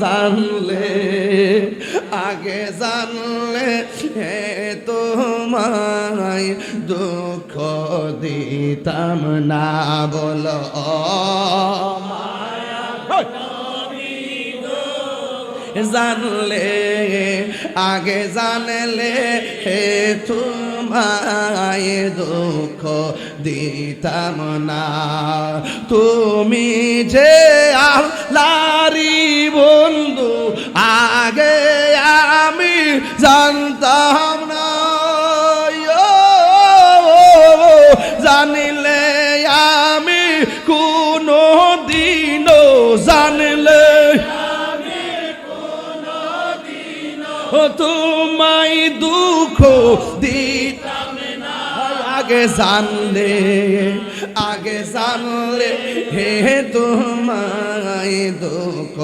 জানলে, আগে জানলে হে তোমায় দুঃখ দিতাম না বলো। জানলে, আগে জানলে হে তোমায় দুঃখ দিতাম না। তুমি যে আল্লাহরি জানতাম না জানিলে আমি কোনো দিনও জানলে তোমায় দুঃখ আগে জানলে আগে জানলে হে তোমায় দুঃখ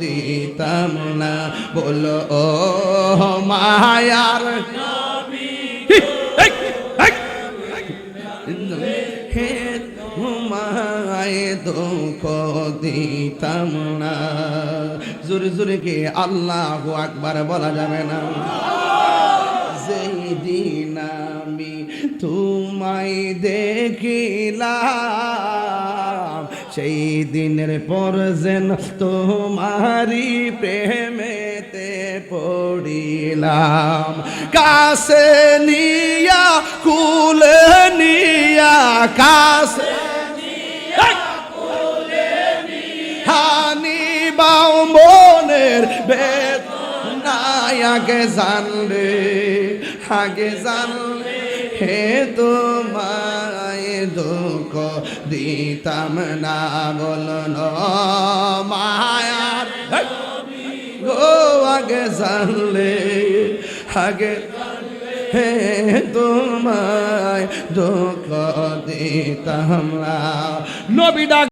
দিতাম না। বলো, ও মায়ার জোরে জোরে কে আল্লাহ আকবার বলা যাবে না। যেই দিন তোমায় দেখিলাম। সেই দিনের পর যেন তোমারি প্রেমেতে পড়িলাম। কাছে নিয়া, কুলে নিয়া, কাছে হানি বাউ বেদনায় আগে জানলে আগে জানলে হে তোমায় দুঃখ দিতাম না বলন মায়ার গো আগে জানলে, আগে হে তোমায় দুঃখ দিতাম না। নবী